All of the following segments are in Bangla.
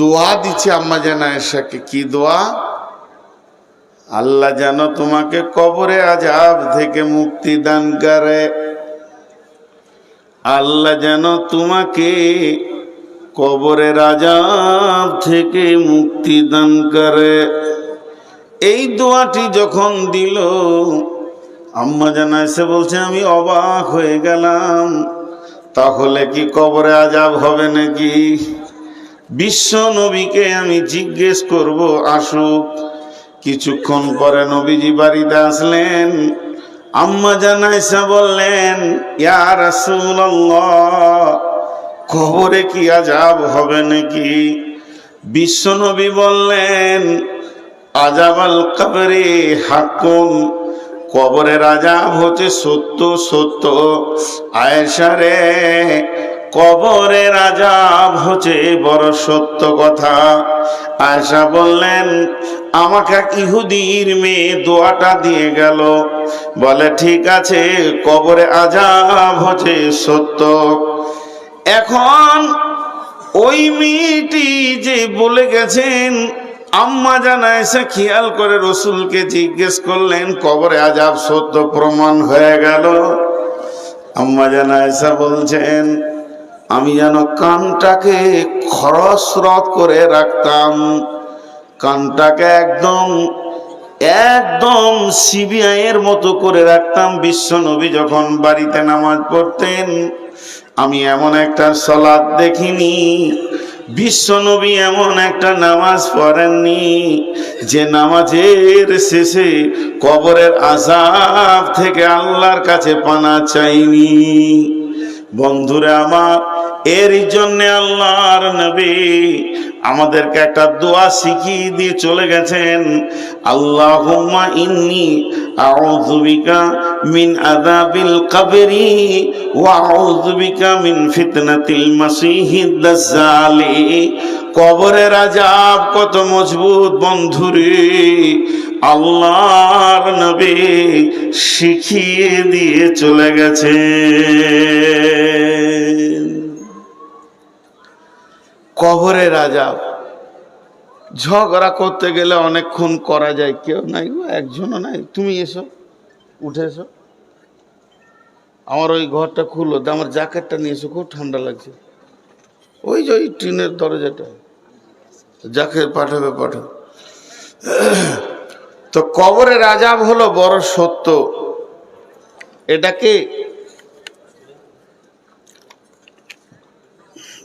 দোয়া দিচ্ছে আম্মা জানা এসাকে, কি দোয়া? আল্লাহ যেন তোমাকে কবরে আজাব থেকে মুক্তি দান করে। আল্লাহ যেন তোমাকে কবরের আজাব থেকে মুক্তি দান করে। এই দোয়াটি যখন দিল, আম্মা জানা এসে বলছে, আমি অবাক হয়ে গেলাম। তাহলে কি কবরে আজাব হবে নাকি? বিশ্ব নবীকে আমি জিজ্ঞেস করব আসুক কিছুক্ষণ পরে নবীজি বাড়িতে আসলেন। আম্মা জানাইসা বললেন ইয়ার কবরে কি আজাব হবে নাকি? বিশ্ব নবী বললেন আজাব আল কবরে হাকুম কবরের আজাব হচ্ছে সত্য সত্য। আয়েশা রে কবরের আজাব হচ্ছে বড় সত্য কথা। আয়েশা বললেন, আমাকে এক ইহুদির মেয়ে দোয়াটা দিয়ে গেল। বলে, ঠিক আছে, কবরে আজাব হচ্ছে সত্য। এখন ওই মেয়েটি যে বলে গেছেন, আম্মা জানা এসে খেয়াল করে রসুলকে জিজ্ঞেস করলেন, কবরে আজাব সত্য প্রমাণ হয়ে গেল? আম্মা জানা এসে বলছেন আমি যেন কানটাকে খরস্রত করে রাখতাম। কানটাকে একদম একদম সিবিআই এর মতো করে রাখতাম। বিশ্ব নবী যখন বাড়িতে নামাজ পড়তেন, আমি এমন একটা সলাদ দেখিনি। বিশ্ব নবী এমন একটা নামাজ পড়েননি, যে নামাজের শেষে কবরের আজাব থেকে আল্লাহর কাছে পানা চাইনি। বন্ধুরা আমার এর জন্য আল্লাহর নবী আমাদেরকে একটা দোয়া শিখিয়ে দিয়ে চলে গেছেন। আল্লাহুম্মা ইন্নি আউযু বিকা মিন আযাবিল কবরি ওয়া আউযু বিকা মিন ফিতনাতিল মাসিহিদ দাজ্জালি। কবরের আজাব কত মজবুত বন্ধুরে আল্লাহর নবী শিখিয়ে দিয়ে চলে গেছে কবরের আজাব ঝগড়া করতে গেলে অনেকক্ষণ করা যায়। কেউ নাই গো, একজনও নাই। তুমি এসো, উঠে এসো। আমার ওই ঘরটা দিয়ে আমার জ্যাকেটটা নিয়ে এসো, খুব ঠান্ডা লাগছে। ওই যে ওই টিনের দরজাটা। জ্যাকেট পাঠাবে, পাঠাও। তো কবরের আজাব হলো বড় সত্য। এটাকে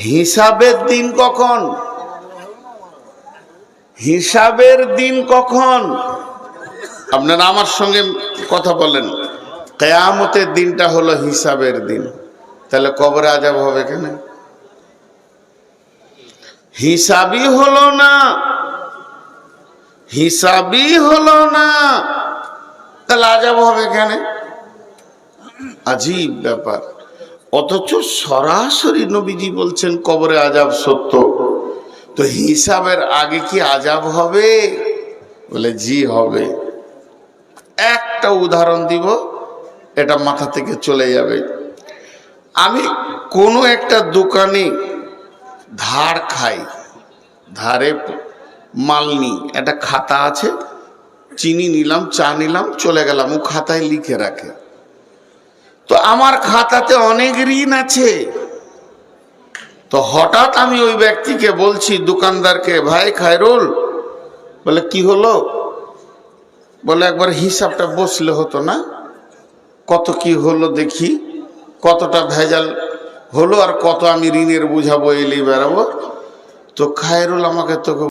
হিসাবের দিন কখন? হিসাবের দিন কখন? আপনারা আমার সঙ্গে কথা বলেন। কেয়ামতের দিনটা হলো হিসাবের দিন। তাহলে কবরে আজাব হবে কেন? হিসাবই হলো না। হিসাবই হলো না। তাহলে আজাব হবে কেন? আজীব ব্যাপার। অথচ সরাসরি নবীজি বলছেন, কবরে আজাব সত্য। তো হিসাবের আগে কি আজাব হবে? বলে, জি, হবে। একটা উদাহরণ দিব, এটা মাথা থেকে চলে যাবে। আমি কোনো একটা দোকানে ধার খাই, ধারে মাল নিই, একটা খাতা আছে, চিনি নিলাম, চা নিলাম, চলে গেলাম, ও খাতায় লিখে রাখে। তো আমার খাতাতে অনেক ঋণ আছে। তো হঠাৎ আমি ওই ব্যক্তিকে বলছি, দোকানদারকে, ভাই খায়রুল? বলে, কি হলো? বলে, একবার হিসাবটা বসলে হতো না। কত কি হলো দেখি, কতটা ভেজাল হলো আর কত আমি ঋণের বুঝাবো এলি বেড়াবো। তো খায়রুল আমাকে তোকে